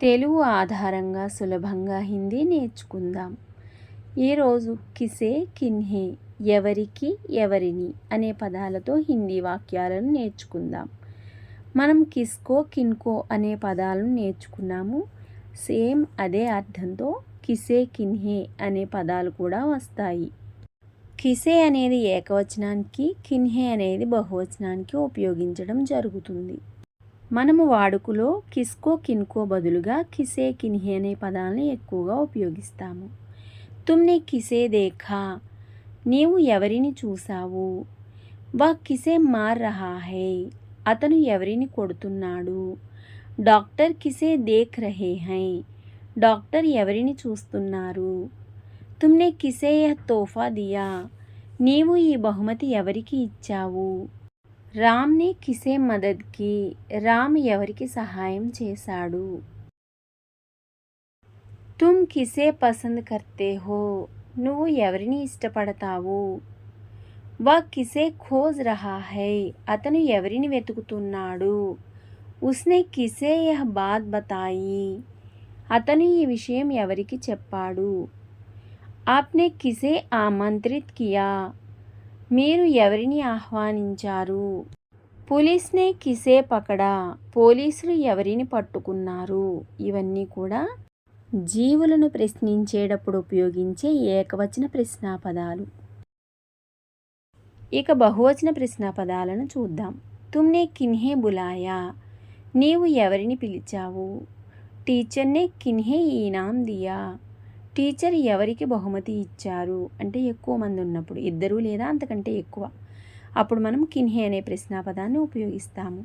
తెలుగు ఆధారంగా సులభంగా హిందీ నేర్చుకుందాం. ఈరోజు కిసే కిన్హే ఎవరికి ఎవరిని అనే పదాలతో హిందీ వాక్యాలను నేర్చుకుందాం. మనం కిస్కో కిన్కో అనే పదాలను నేర్చుకున్నాము. సేమ్ అదే అర్థంతో కిసే కిన్హే అనే పదాలు కూడా వస్తాయి. కిసే అనేది ఏకవచనానికి కిన్హే అనేది బహువచనానికి ఉపయోగించడం జరుగుతుంది. మనము వాడుకలో కిస్కో కిన్కో బదులుగా కిసే కిన్హే అనే పదాలను ఎక్కువగా ఉపయోగిస్తాము. తుమ్నే కిసే దేఖా నీవు ఎవరిని చూసావు వా కిసే మార్ రహా హై అతను ఎవరిని కొడుతున్నాడు? డాక్టర్ కిసే దేఖ్ రహే హై డాక్టర్ ఎవరిని చూస్తున్నారు? తుమ్నే కిసే యహ్ తోఫా దియా నీవు ఈ బహుమతి ఎవరికి ఇచ్చావు? రామ్ని కిసే మదద్కి రామ్ ఎవరికి సహాయం చేశాడు? తుమ్ కిసే పసంద్ కర్తే హో నువ్వు ఎవరిని ఇష్టపడతావు? వా కిసే ఖోజ్ రహా హై అతను ఎవరిని వెతుకుతున్నాడు? ఉస్నే కిసే యహ్ బాత్ బతాయి అతను ఈ విషయం ఎవరికి చెప్పాడు? ఆప్నే కిసే ఆమంత్రిత్ కియా మీరు ఎవరిని ఆహ్వానించారు? పోలీస్నే కిసే పకడా పోలీసులు ఎవరిని పట్టుకున్నారు? ఇవన్నీ కూడా జీవులను ప్రశ్నించేటప్పుడు ఉపయోగించే ఏకవచన ప్రశ్నాపదాలు. ఇక బహువచన ప్రశ్నాపదాలను చూద్దాం. తుమ్నే కిన్హే బులాయా? నీవు ఎవరిని పిలిచావు? టీచర్నే కిన్హే ఈనాం దియా? టీచర్ ఎవరికి బహుమతి ఇచ్చారు? అంటే ఎక్కువ మంది ఉన్నప్పుడు. ఇద్దరు లేదా? అంతకంటే ఎక్కువ. అప్పుడు మనం కిన్హే అనే ప్రశ్నాపదాన్ని ఉపయోగిస్తాము.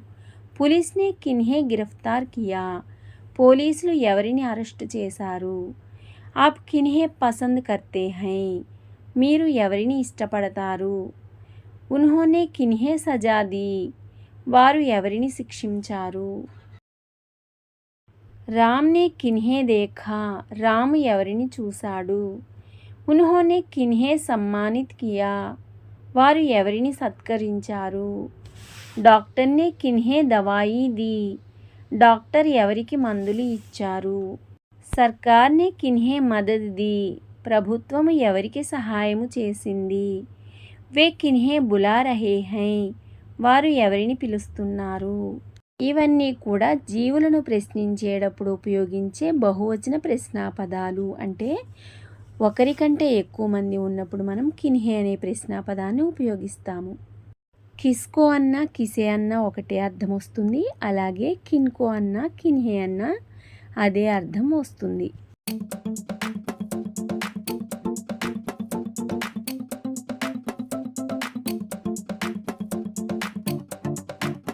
పోలీస్నే కిన్హే గిరఫ్తార్ కియా. పోలీసులు ఎవరిని అరెస్ట్ చేశారు? ఆప్ కిన్హే పసంద్ కర్తే హై. మీరు ఎవరిని ఇష్టపడతారు? ఉన్హోనే కిన్హే సజాది వారు ఎవరిని శిక్షించారు? రామ్నే కిన్హే దేఖా రాము ఎవరిని చూశాడు? ఉన్హోనే కిన్హే సమ్మానిత్ కియా వారు ఎవరిని సత్కరించారు? డాక్టర్నే కిన్హే దవాయి ది డాక్టర్ ఎవరికి మందులు ఇచ్చారు? సర్కార్నే కిన్హే మదద్ ది ప్రభుత్వము ఎవరికి సహాయము చేసింది? వే కిన్హే బులా రహే హై వారు ఎవరిని పిలుస్తున్నారు? ఇవన్నీ కూడా జీవులను ప్రశ్నించేటప్పుడు ఉపయోగించే బహువచన ప్రశ్నాపదాలు. అంటే ఒకరికంటే ఎక్కువ మంది ఉన్నప్పుడు మనం కిన్హే అనే ప్రశ్నాపదాన్ని ఉపయోగిస్తాము. కిస్కో అన్న కిసే అన్న ఒకటే అర్థం వస్తుంది. అలాగే కిన్కో అన్న కిన్హే అన్న అదే అర్థం వస్తుంది.